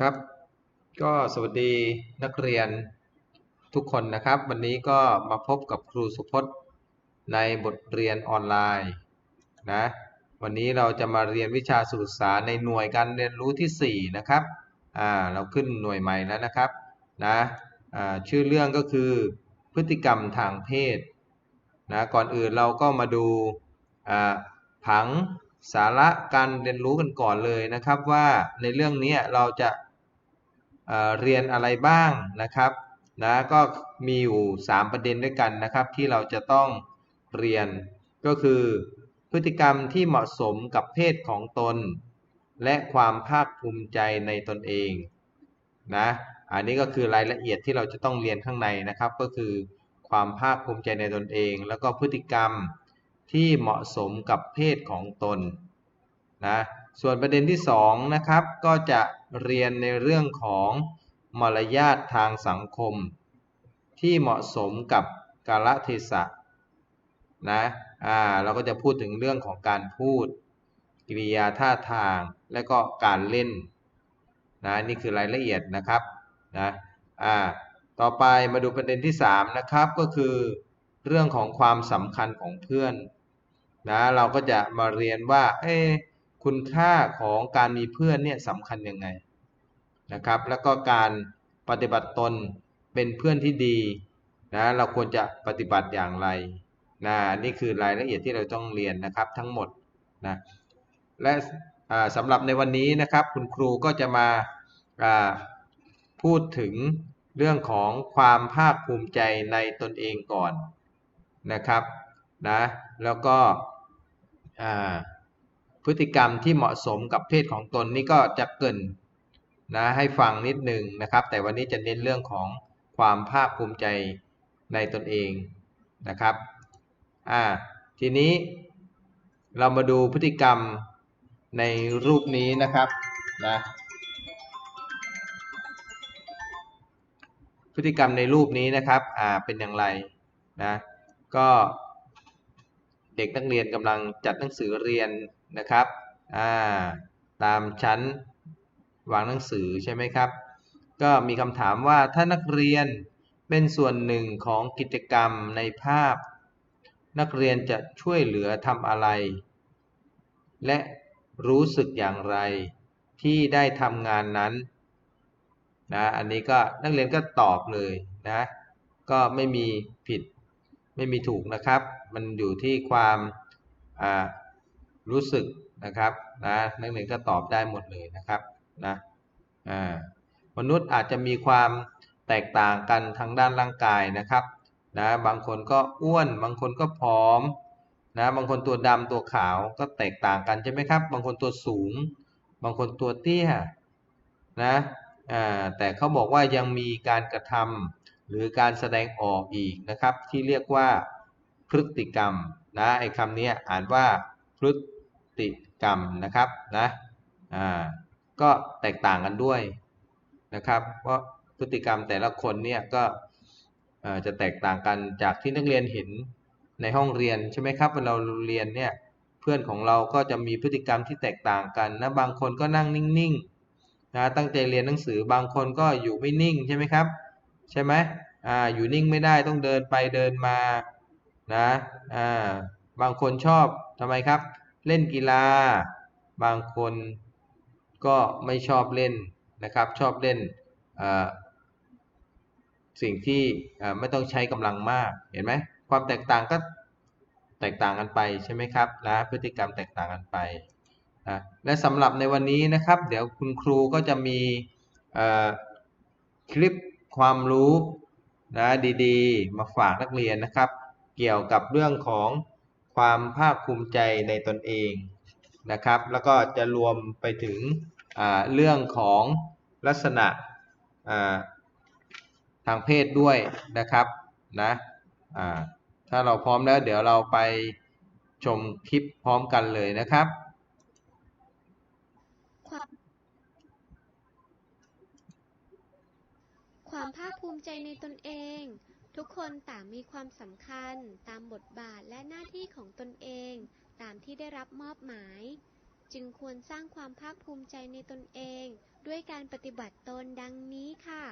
ครับ ก็สวัสดีนักเรียนทุกคนนะครับ วันนี้ก็มาพบกับครูสุพจน์ในบทเรียนออนไลน์นะวันนี้เราจะมาเรียนวิชาสื่อสารในหน่วยการเรียนรู้ที่ 4 นะครับอ่าเราขึ้นหน่วยใหม่แล้วนะครับนะอ่าชื่อเรื่องก็คือพฤติกรรมทางเพศนะก่อนอื่นเราก็มาดูอ่าผัง สาระการเรียนรู้กันก่อนเลยนะครับว่าในเรื่องนี้เราจะเเรียนอะไรบ้างนะครับนะก็มีอยู่ 3 ประเด็นด้วยกันนะครับที่เราจะต้องเรียนก็คือ พฤติกรรมที่เหมาะสมกับเพศของตน และความภาคภูมิใจในตนเองนะอันนี้ก็คือรายละเอียดที่เราจะต้องเรียนข้างในนะครับ ก็คือความภาคภูมิใจในตนเอง แล้วก็พฤติกรรม ที่เหมาะสมกับเพศของตนนะส่วนประเด็นที่2นะครับก็จะเรียนในเรื่องของมารยาททางสังคม ที่เหมาะสมกับกาลเทศะนะอ่าเราก็จะพูดถึงเรื่องของการพูด กิริยาท่าทางและก็การเล่นนะนี่คือรายละเอียดนะครับนะอ่าต่อไปมาดูประเด็นที่3นะครับก็คือเรื่องของความสำคัญของเพื่อน นะเราก็จะมาเรียนว่าเอคุณค่าของการมีเพื่อนเนี่ยสำคัญยังไงนะครับ แล้วก็การปฏิบัติตนเป็นเพื่อนที่ดีนะเราควรจะปฏิบัติอย่างไรนะนี่คือรายละเอียดที่เราต้องเรียนนะครับทั้งหมดนะและสำหรับในวันนี้นะครับคุณครูก็จะมาพูดถึงเรื่องของความภาคภูมิใจในตนเองก่อนนะครับนะแล้วก็ พฤติกรรมที่เหมาะสมกับเพศของตนนี่ก็จะเกินนะให้ฟังนิดหนึ่งนะครับ แต่วันนี้จะเน้นเรื่องของความภาคภูมิใจในตนเองนะครับอ่าทีนี้เรามาดูพฤติกรรมในรูปนี้นะครับนะพฤติกรรมในรูปนี้นะครับอ่าเป็นอย่างไรนะก็ เด็กนักเรียนกำลังจัดหนังสือเรียนนะครับาตามชั้นวางหนังสือใช่ไหมครับ ก็มีคำถามว่าถ้านักเรียนเป็นส่วนหนึ่งของกิจกรรมในภาพ นักเรียนจะช่วยเหลือทำอะไร และรู้สึกอย่างไรที่ได้ทำงานนั้นนะอันนี้ก็นักเรียนก็ตอบเลยนะก็ไม่มีผิด ไม่มีถูกนะครับ มันอยู่ที่ความรู้สึกนะครับนะนักเรียนก็ตอบได้หมดเลยนะครับนะมนุษย์อาจจะมีความแตกต่างกันทางด้านร่างกายนะครับนะบางคนก็อ้วน บางคนก็ผอมนะบางคนตัวดำตัวขาวก็แตกต่างกันใช่ไหมครับ บางคนตัวสูง บางคนตัวเตี้ยนะแต่เขาบอกว่ายังมีการกระทำ หรือการแสดงออกอีกนะครับ ที่เรียกว่าพฤติกรรมนะไอ้คำนี้อ่านว่าพฤติกรรมนะครับนะอ่าก็แตกต่างกันด้วยนะครับเพราะพฤติกรรมแต่ละคนเนี่ยก็จะแตกต่างกันจากที่นักเรียนเห็นในห้องเรียนใช่ไหมครับเวลาเราเรียนเนี่ยเพื่อนของเราก็จะมีพฤติกรรมที่แตกต่างกันนะบางคนก็นั่งนิ่งๆนะตั้งใจเรียนหนังสือบางคนก็อยู่ไม่นิ่งใช่ไหมครับ ใช่ไหมอ่าอยู่นิ่งไม่ได้ต้องเดินไปเดินมานะอ่าบางคนชอบทำไมครับ เล่นกีฬา บางคนก็ไม่ชอบเล่นนะครับ ชอบเล่นสิ่งที่ไม่ต้องใช้กำลังมากเห็นไหมความแตกต่างก็แตกต่างกันไปใช่ไหมครับนะพฤติกรรมแตกต่างกันไปนะและสำหรับในวันนี้นะครับ เดี๋ยวคุณครูก็จะมีคลิป ความรู้นะดีๆ มาฝากนักเรียนนะครับ เกี่ยวกับเรื่องของความภาคภูมิใจในตนเองนะครับ แล้วก็จะรวมไปถึงเรื่องของลักษณะทางเพศด้วยนะครับนะถ้าเราพร้อมแล้วเดี๋ยวเราไปชมคลิปพร้อมกันเลยนะครับ ความ ความภาคภูมิใจในตนเอง ทุกคนต่างมีความสำคัญ ตามบทบาทและหน้าที่ของตนเอง ตามที่ได้รับมอบหมาย จึงควรสร้างความภาคภูมิใจในตนเอง ด้วยการปฏิบัติตนดังนี้ค่ะ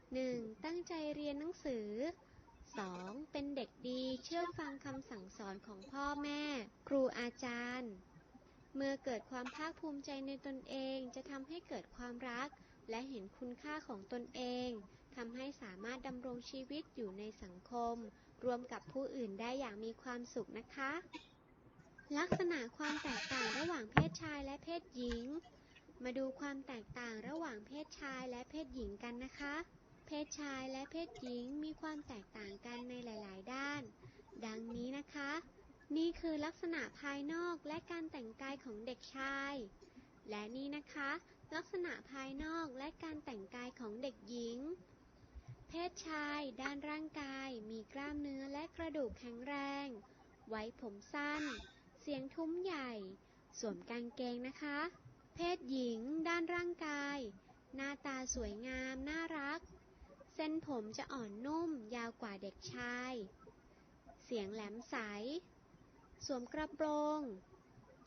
1. ตั้งใจเรียนหนังสือ 2. เป็นเด็กดีเชื่อฟังคำสั่งสอนของพ่อแม่ ครูอาจารย์ เมื่อเกิดความภาคภูมิใจในตนเองจะทำให้เกิดความรัก และเห็นคุณค่าของตนเอง ทำให้สามารถดำรงชีวิตอยู่ในสังคม รวมกับผู้อื่นได้อย่างมีความสุขนะคะ ลักษณะความแตกต่างระหว่างเพศชายและเพศหญิง มาดูความแตกต่างระหว่างเพศชายและเพศหญิงกันนะคะ เพศชายและเพศหญิงมีความแตกต่างกันในหลาย ๆ ด้าน ดังนี้นะคะ นี่คือลักษณะภายนอกและการแต่งกายของเด็กชาย และนี่นะคะ ลักษณะภายนอกและการแต่งกายของเด ศชาย ด้านร่างกาย มีกล้ามเนื้อและกระดูกแข็งแรง ไว้ผมสั้น เสียงทุ้มใหญ่ สวมกางเกงนะคะ เพศหญิง ด้านร่างกาย หน้าตาสวยงาม น่ารัก เส้นผมจะอ่อนนุ่ม ยาวกว่าเด็กชาย เสียงแหลมใส สวมกระโปรง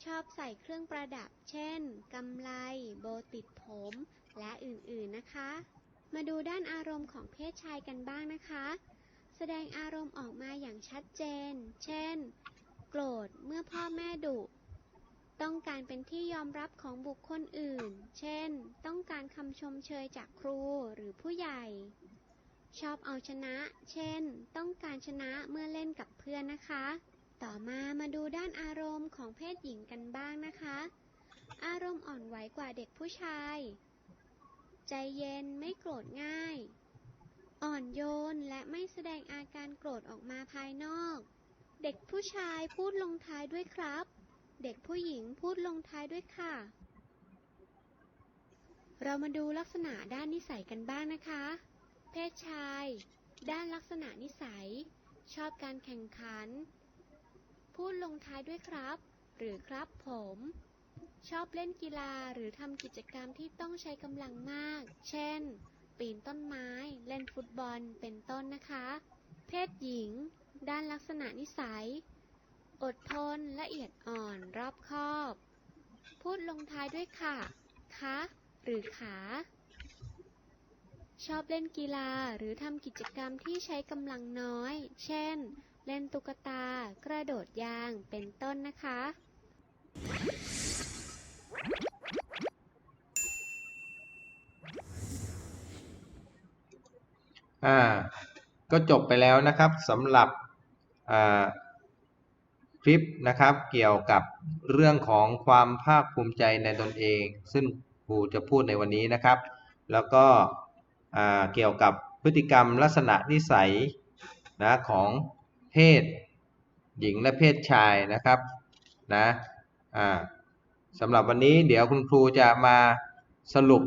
ชอบใส่เครื่องประดับ เช่น กำไล โบติดผม และอื่นๆนะคะ มาดูด้านอารมณ์ของเพศชายกันบ้างนะคะ แสดงอารมณ์ออกมาอย่างชัดเจน เช่น โกรธเมื่อพ่อแม่ดุ ต้องการเป็นที่ยอมรับของบุคคลอื่น เช่น ต้องการคำชมเชยจากครูหรือผู้ใหญ่ ชอบเอาชนะ เช่น ต้องการชนะเมื่อเล่นกับเพื่อนนะคะ ต่อมามาดูด้านอารมณ์ของเพศหญิงกันบ้างนะคะ อารมณ์อ่อนไหวกว่าเด็กผู้ชาย ใจเย็นไม่โกรธง่าย อ่อนโยนและไม่แสดงอาการโกรธออกมาภายนอก เด็กผู้ชายพูดลงท้ายด้วยครับ เด็กผู้หญิงพูดลงท้ายด้วยค่ะ เรามาดูลักษณะด้านนิสัยกันบ้างนะคะ เพศชาย ด้านลักษณะนิสัย ชอบการแข่งขัน พูดลงท้ายด้วยครับ หรือครับผม ชอบเล่นกีฬาหรือทำกิจกรรมที่ต้องใช้กำลังมาก เช่น ปีนต้นไม้ เล่นฟุตบอล เป็นต้นนะคะ เพศหญิง ด้านลักษณะนิสัย อดทน ละเอียดอ่อน รอบคอบ พูดลงท้ายด้วยค่ะ คะ หรือขา ชอบเล่นกีฬาหรือทำกิจกรรมที่ใช้กำลังน้อย เช่น เล่นตุ๊กตา กระโดดยาง เป็นต้นนะคะ อ่าก็จบไปแล้วนะครับสำหรับอ่าคลิปนะครับเกี่ยวกับเรื่องของความภาคภูมิใจในตนเอง ซึ่งครูจะพูดในวันนี้นะครับ แล้วก็เกี่ยวกับพฤติกรรมลักษณะนิสัยนะของเพศหญิงและเพศชายนะครับนะสำหรับวันนี้เดี๋ยวคุณครูจะมาสรุป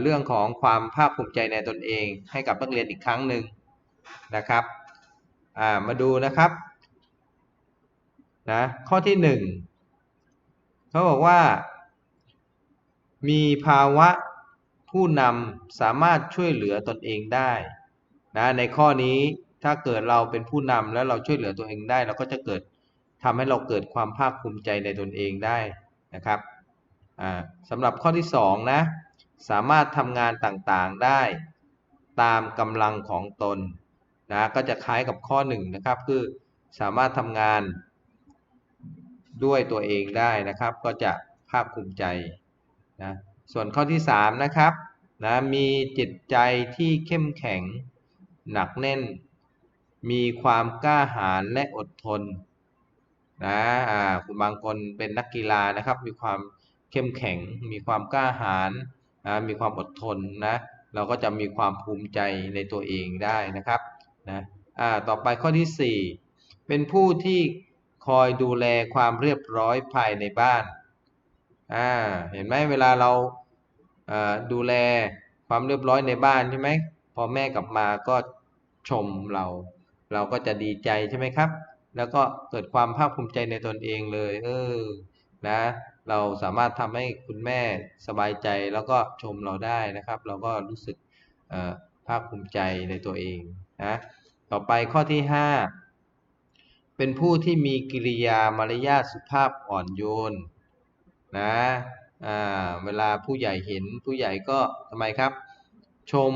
เรื่องของความภาคภูมิใจในตนเอง ให้กับนักเรียนอีกครั้งหนึ่งนะครับมาดูนะครับนะข้อที่หนึ่งเขาบอกว่า มีภาวะผู้นำสามารถช่วยเหลือตนเองได้นะในข้อนี้ถ้าเกิดเราเป็นผู้นำแล้วเราช่วยเหลือตัวเองได้ เราก็จะเกิดทำให้เราเกิดความภาคภูมิใจในตนเองได้นะครับสำหรับข้อที่สองนะ สามารถทำงานต่างๆได้ตามกำลังของตนนะก็จะคล้ายกับข้อหนึ่งนะครับคือสามารถทำงานด้วยตัวเองได้นะครับ ก็จะภาคภูมิใจนะส่วนข้อที่ 3 นะครับนะมีจิตใจที่เข้มแข็งหนักแน่น มีความกล้าหาญและอดทนนะอ่าคุณบางคนเป็นนักกีฬานะครับ มีความเข้มแข็ง มีความกล้าหาญ นะมีความอดทนนะเราก็จะมีความภูมิใจในตัวเองได้นะครับนะอ่าต่อไปข้อที่ 4 เป็นผู้ที่คอยดูแลความเรียบร้อยภายในบ้านอ่าเห็นไหมเวลาเราอ่าดูแลความเรียบร้อยในบ้านใช่ไหมพอแม่กลับมาก็ชมเรา เราก็จะดีใจใช่ไหมครับ แล้วก็เกิดความภาคภูมิใจในตนเองเลย เออนะ เราสามารถทำให้คุณแม่สบายใจแล้วก็ชมเราได้นะครับ เราก็รู้สึกภาคภูมิใจในตัวเองนะต่อไปข้อที่ 5 เป็นผู้ที่มีกิริยามารยาทสุภาพอ่อนโยนนะเวลาผู้ใหญ่เห็นผู้ใหญ่ก็ทำไมครับ ชม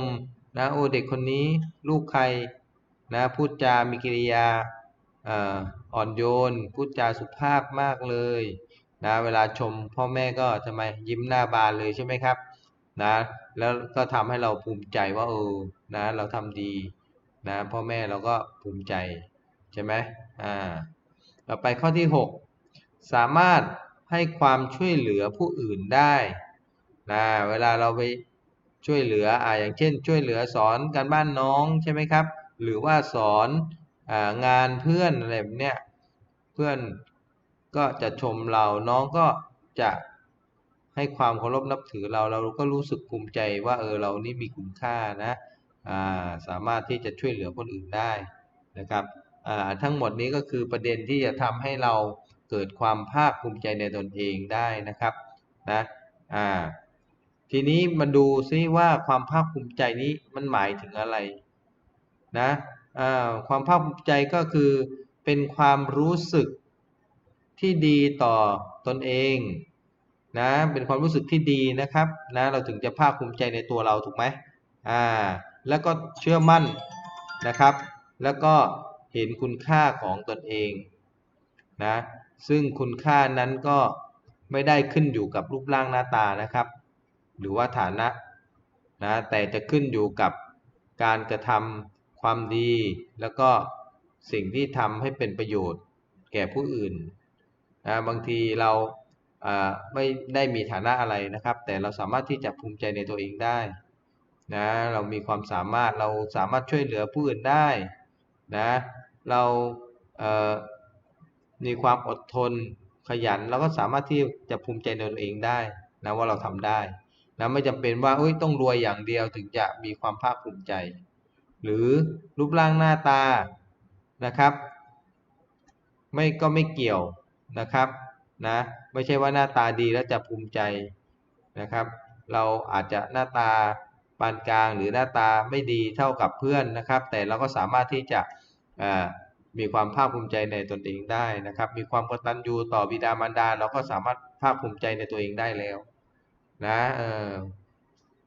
นะโอเด็กคนนี้ลูกใครนะพูดจามีกิริยาอ่อนโยนพูดจาสุภาพมากเลย นะเวลาชมพ่อแม่ก็ทำไมยิ้มหน้าบานเลยใช่ไหมครับนะแล้วก็ทำให้เราภูมิใจว่าเออนะเราทำดีนะพ่อแม่เราก็ภูมิใจใช่ไหมอ่าต่อไปข้อที่ 6 สามารถให้ความช่วยเหลือผู้อื่นได้นะเวลาเราไปช่วยเหลืออ่าอย่างเช่น ช่วยเหลือสอนการบ้านน้องใช่ไหมครับ หรือว่าสอนอ่างานเพื่อนอะไรแบบเนี้ยเพื่อน ก็จะชมเราน้องก็จะให้ความเคารพนับถือเราเราก็รู้สึกภูมิใจว่าเออเรานี่มีคุณค่านะาสามารถที่จะช่วยเหลือคนอื่นได้นะครับทั้งหมดนี้ก็คือประเด็นที่จะทำให้เราเกิดความภาคภูมิใจในตนเองได้นะครับนะทีนี้มาดูซิว่าความภาคภูมิใจนี้มันหมายถึงอะไรนะความภาคภูมิใจก็คือเป็นความรู้สึก ที่ดีต่อตนเองนะเป็นความรู้สึกที่ดีนะครับนะเราถึงจะภาคภูมิใจในตัวเราถูกไหมอ่าแล้วก็เชื่อมั่นนะครับ แล้วก็เห็นคุณค่าของตนเองนะซึ่งคุณค่านั้นก็ไม่ได้ขึ้นอยู่กับรูปร่างหน้าตานะครับ หรือว่าฐานะนะแต่จะขึ้นอยู่กับการกระทำความดี แล้วก็สิ่งที่ทำให้เป็นประโยชน์แก่ผู้อื่น นะบางทีเราไม่ได้มีฐานะอะไรนะครับ แต่เราสามารถที่จะภูมิใจในตัวเองได้นะเรามีความสามารถเราสามารถช่วยเหลือผู้อื่นได้นะเราเมีความอดทนขยันเราก็สามารถที่จะภูมิใจในตัวเองได้นะว่าเราทำได้นะไม่จำเป็นว่าเอ้ยต้องรวยอย่างเดียวถึงจะมีความภาคภูมิใจ หรือรูปร่างหน้าตานะครับ ไม่ก็ไม่เกี่ยว นะครับนะไม่ใช่ว่าหน้าตาดีแล้วจะภูมิใจนะครับ เราอาจจะหน้าตาปานกลางหรือหน้าตาไม่ดีเท่ากับเพื่อนนะครับ แต่เราก็สามารถที่จะมีความภาคภูมิใจในตนเองได้นะครับ มีความกตัญญูต่อบิดามารดา เราก็สามารถภาคภูมิใจในตัวเองได้แล้วนะเออ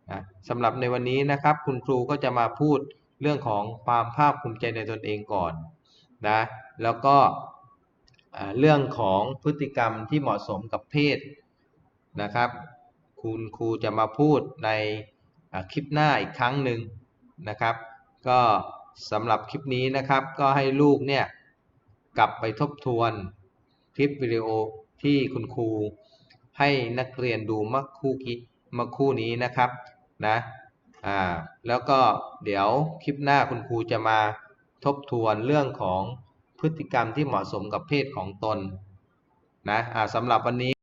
นะสำหรับในวันนี้นะครับ คุณครูก็จะมาพูดเรื่องของความภาคภูมิใจในตนเองก่อนนะแล้วก็ เรื่องของพฤติกรรมที่เหมาะสมกับเพศนะครับ คุณครูจะมาพูดในคลิปหน้าอีกครั้งหนึ่งนะครับ ก็สำหรับคลิปนี้นะครับ ก็ให้ลูกเนี่ยกลับไปทบทวนคลิปวิดีโอที่คุณครูให้นักเรียนดูเมื่อครู่กี้เมื่อคู่นี้นะครับนะอ่าแล้วก็เดี๋ยวคลิปหน้าคุณครูจะมาทบทวนเรื่องของ พฤติกรรมที่เหมาะสมกับเพศของตนนะสำหรับวันนี้